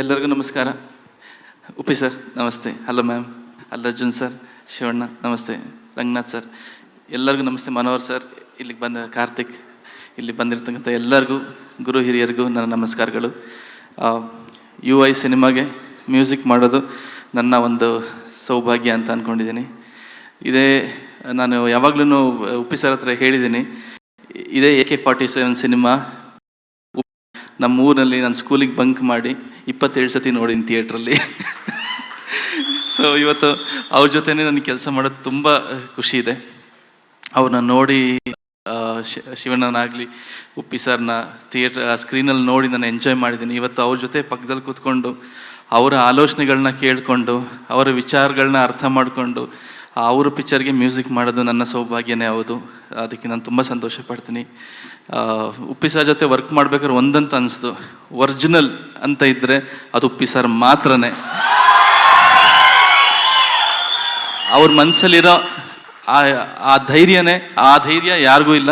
ಎಲ್ಲರಿಗೂ ನಮಸ್ಕಾರ. ಉಪಿ ಸರ್, ನಮಸ್ತೆ. Hello ma'am. ಅಲ್ಲರ್ಜುನ್ ಸರ್, ಶಿವಣ್ಣ, ನಮಸ್ತೆ. ರಂಗನಾಥ್ ಸರ್, ಎಲ್ಲರಿಗೂ ನಮಸ್ತೆ. ಮನೋಹರ್ ಸರ್, ಇಲ್ಲಿಗೆ ಬಂದ ಕಾರ್ತಿಕ್, ಇಲ್ಲಿ ಬಂದಿರತಕ್ಕಂಥ ಎಲ್ಲರಿಗೂ, ಗುರು ಹಿರಿಯರಿಗೂ ನನ್ನ ನಮಸ್ಕಾರಗಳು. ಯು ಐ ಸಿನಿಮಾಗೆ ಮ್ಯೂಸಿಕ್ ಮಾಡೋದು ನನ್ನ ಒಂದು ಸೌಭಾಗ್ಯ ಅಂತ ಅಂದ್ಕೊಂಡಿದ್ದೀನಿ ಇದೇ, ನಾನು ಯಾವಾಗಲೂ ಉಪ್ಪಿ ಸರ್ ಹತ್ರ ಹೇಳಿದ್ದೀನಿ. ಇದೇ A K forty seven cinema ನಮ್ಮ ಊರಿನಲ್ಲಿ ನಾನು ಸ್ಕೂಲಿಗೆ ಬಂಕ್ ಮಾಡಿ ಇಪ್ಪತ್ತೇಳು ಸತಿ ನೋಡಿನಿ ಥಿಯೇಟ್ರಲ್ಲಿ ಸೊ ಇವತ್ತು ಅವ್ರ ಜೊತೆನೇ ನನಗೆ ಕೆಲಸ ಮಾಡೋದು ತುಂಬ ಖುಷಿ ಇದೆ. ಅವ್ರನ್ನ ನೋಡಿ ಶಿವಣ್ಣನಾಗಲಿ, ಉಪ್ಪಿ ಸರ್ನ ಥಿಯೇಟ್ರ್ ಸ್ಕ್ರೀನಲ್ಲಿ ನೋಡಿ ನಾನು ಎಂಜಾಯ್ ಮಾಡಿದ್ದೀನಿ ಇವತ್ತು ಅವ್ರ ಜೊತೆ ಪಕ್ಕದಲ್ಲಿ ಕೂತ್ಕೊಂಡು ಅವರ ಆಲೋಚನೆಗಳನ್ನ ಕೇಳಿಕೊಂಡು ಅವರ ವಿಚಾರಗಳನ್ನ ಅರ್ಥ ಮಾಡಿಕೊಂಡು ಅವ್ರ ಪಿಕ್ಚರ್ಗೆ ಮ್ಯೂಸಿಕ್ ಮಾಡೋದು ನನ್ನ ಸೌಭಾಗ್ಯನೇ ಹೌದು. ಅದಕ್ಕೆ ನಾನು ತುಂಬ ಸಂತೋಷ ಪಡ್ತೀನಿ. ಆ, ಉಪ್ಪಿ ಸರ್ ಜೊತೆ ವರ್ಕ್ ಮಾಡ್ಬೇಕಾದ್ರೆ ಒಂದಂತ ಅನಿಸ್ತು. ಒರಿಜಿನಲ್ ಅಂತ ಇದ್ದರೆ ಅದು ಉಪ್ಪಿ ಸರ್ ಮಾತ್ರನೇ. ಅವ್ರ ಮನಸ್ಸಲ್ಲಿರೋ ಆ ಆ ಧೈರ್ಯನೇ ಆ ಧೈರ್ಯ ಯಾರಿಗೂ ಇಲ್ಲ.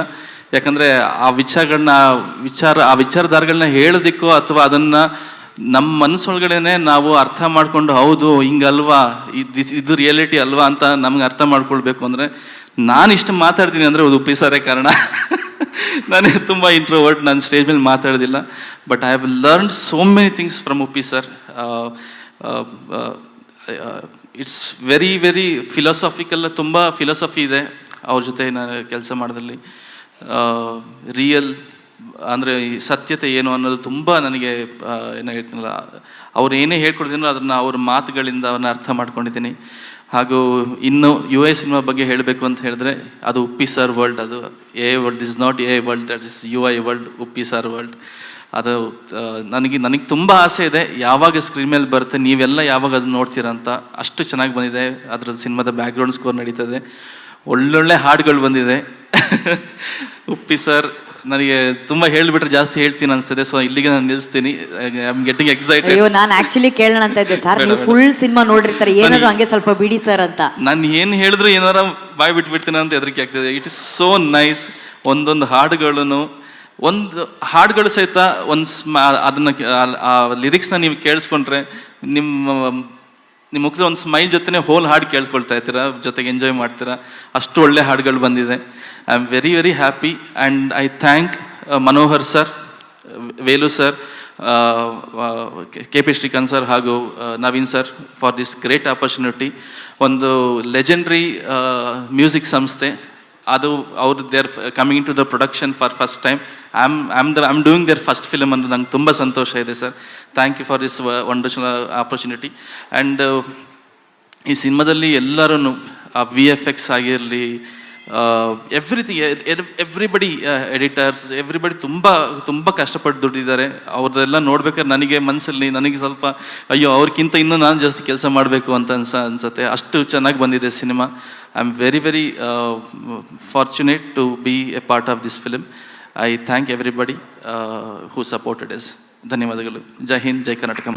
ಯಾಕಂದರೆ ಆ ವಿಚಾರಗಳನ್ನ ವಿಚಾರ ಆ ವಿಚಾರಧಾರೆಗಳನ್ನ ಹೇಳೋದಿಕ್ಕೋ ಅಥವಾ ಅದನ್ನು ನಮ್ಮ ಮನಸ್ಸೊಳಗಡೆನೆ ನಾವು ಅರ್ಥ ಮಾಡಿಕೊಂಡು, ಹೌದು, ಹಿಂಗಲ್ವಾ, ಇದು ಇದು ರಿಯಾಲಿಟಿ ಅಲ್ವಾ ಅಂತ ನಮ್ಗೆ ಅರ್ಥ ಮಾಡ್ಕೊಳ್ಬೇಕು ಅಂದರೆ, ನಾನು ಇಷ್ಟು ಮಾತಾಡ್ತೀನಿ ಅಂದರೆ ಅದು ಉಪ್ಪಿ ಸಾರೇ ಕಾರಣ. ನನಗೆ ತುಂಬ ಇಂಟ್ರೋವರ್ಟ್ ನಾನು ಸ್ಟೇಜ್ ಮೇಲೆ ಮಾತಾಡೋದಿಲ್ಲ. But I have learn so many things from Uppi sir it's very very ಫಿಲಾಸಫಿಕಲ್ಲ ತುಂಬ ಫಿಲಾಸಫಿ ಇದೆ ಅವ್ರ ಜೊತೆ ನಾನು ಕೆಲಸ ಮಾಡೋದ್ರಲ್ಲಿ ರಿಯಲ್ ಅಂದರೆ ಈ ಸತ್ಯತೆ ಏನು ಅನ್ನೋದು ತುಂಬ ನನಗೆ ಏನು ಹೇಳ್ತೀನಲ್ಲ, ಅವ್ರು ಏನೇ ಹೇಳ್ಕೊಡ್ತೀನೋ ಅದನ್ನು ಅವ್ರ ಮಾತುಗಳಿಂದ ಅವನ್ನ ಅರ್ಥ ಮಾಡ್ಕೊಂಡಿದ್ದೀನಿ. ಹಾಗೂ ಇನ್ನು ಯು ಎ ಸಿನಿಮಾ ಬಗ್ಗೆ ಹೇಳಬೇಕು ಅಂತ ಹೇಳಿದ್ರೆ, ಅದು ಉಪ್ಪಿ ಸರ್ ವರ್ಲ್ಡ್, ಅದು a world, is not a world, that is you I world, Uppi sir world. ಅದು ನನಗೆ ನನಗೆ ತುಂಬ ಆಸೆ ಇದೆ, ಯಾವಾಗ ಸ್ಕ್ರೀನ್ ಮೇಲೆ ಬರುತ್ತೆ, ನೀವೆಲ್ಲ ಯಾವಾಗ ಅದನ್ನ ನೋಡ್ತೀರಾ ಅಂತ. ಅಷ್ಟು ಚೆನ್ನಾಗಿ ಬಂದಿದೆ, ಅದ್ರದ್ದು ಸಿನಿಮಾದ ಬ್ಯಾಕ್ಗ್ರೌಂಡ್ ಸ್ಕೋರ್ ನಡೀತದೆ. ಒಳ್ಳೊಳ್ಳೆ ಹಾಡುಗಳು ಬಂದಿದೆ. ಉಪ್ಪಿ ಸರ್ ನನಗೆ ತುಂಬ ಹೇಳ್ಬಿಟ್ರೆ ಜಾಸ್ತಿ ಹೇಳ್ತೀನಿ ಅನ್ಸ್ತದೆ ಸೊ ಇಲ್ಲಿಗೆ ನಾನು ನಿಲ್ಲಿಸ್ತೀನಿ. ಐ ಆಮ್ ಗೆಟಿಂಗ್ ಎಕ್ಸೈಟೆಡ್ ಅಯ್ಯೋ ನಾನು ಆಕ್ಚುಲಿ ಕೇಳೋಣ ಅಂತ ಇದ್ದೆ. ಸರ್ ನೀವು ಫುಲ್ ಸಿನಿಮಾ ನೋಡಿರ್ತಾರೆ. ಏನಾದ್ರು ಹಂಗೆ ಸ್ವಲ್ಪ ಬಿಡಿ ಸರ್ ಅಂತ. ನಾನು ಏನು ಹೇಳಿದ್ರು ಏನಾರ ಬಾಯ್ ಬಿಟ್ಬಿಡ್ತೀನಿ ಅಂತ ಹೆದರಿಕೆ ಆಗ್ತದೆ. ಇಟ್ ಇಸ್ ಸೋ ನೈಸ್ ಒಂದೊಂದು ಹಾಡುಗಳನ್ನು ಒಂದು ಹಾಡುಗಳು ಸಹಿತ ಒಂದು ಸ್ಮ ಅದನ್ನು ಆ ಲಿರಿಕ್ಸ್ನ ನೀವು ಕೇಳಿಸ್ಕೊಂಡ್ರೆ ನಿಮ್ಮ ನಿಮ್ಮ ಮುಖದ ಒಂದು ಸ್ಮೈಲ್ ಜೊತೆನೆ ಹೋಲ್ ಹಾಡು ಕೇಳಿಸ್ಕೊಳ್ತಾ ಇರ್ತೀರ ಜೊತೆಗೆ ಎಂಜಾಯ್ ಮಾಡ್ತೀರಾ. ಅಷ್ಟು ಒಳ್ಳೆ ಹಾಡುಗಳು ಬಂದಿದೆ. I am very very happy and I thank Manohar sir Velu sir K P Srikanth sir ಹಾಗೂ Naveen sir for this great opportunity ಒಂದು ಲೆಜೆಂಡ್ರಿ ಮ್ಯೂಸಿಕ್ ಸಂಸ್ಥೆ. ಅದು ಅವ್ರು their coming to the production for first time um um the um doing their first film ಅಂದ್ರೆ ನಂಗೆ ತುಂಬ ಸಂತೋಷ ಇದೆ sir thank you for this wonderful opportunity and ಈ ಸಿನಿಮಾದಲ್ಲಿ ಎಲ್ಲರೂ ಆ ವಿ ಎಫ್ ಎಕ್ಸ್ ಆಗಿರಲಿ ಎವ್ರಿಥಿಂಗ್ ಎವ್ರಿಬಡಿ ಎಡಿಟರ್ಸ್ ಎವ್ರಿಬಡಿ ತುಂಬ ತುಂಬ ಕಷ್ಟಪಟ್ಟು ದುಡ್ಡಿದ್ದಾರೆ ಅವ್ರದ್ದೆಲ್ಲ ನೋಡ್ಬೇಕಾದ್ರೆ ನನಗೆ ಮನಸ್ಸಲ್ಲಿ ನನಗೆ ಸ್ವಲ್ಪ, ಅಯ್ಯೋ, ಅವ್ರಿಗಿಂತ ಇನ್ನೂ ನಾನು ಜಾಸ್ತಿ ಕೆಲಸ ಮಾಡಬೇಕು ಅಂತ ಅನ್ಸ, ಅನ್ಸುತ್ತೆ. ಅಷ್ಟು ಚೆನ್ನಾಗಿ ಬಂದಿದೆ cinema. I am very very fortunate to be a part of this film I thank everybody who supported us ಧನ್ಯವಾದಗಳು. ಜೈ ಹಿಂದ್, ಜೈ ಕರ್ನಾಟಕ.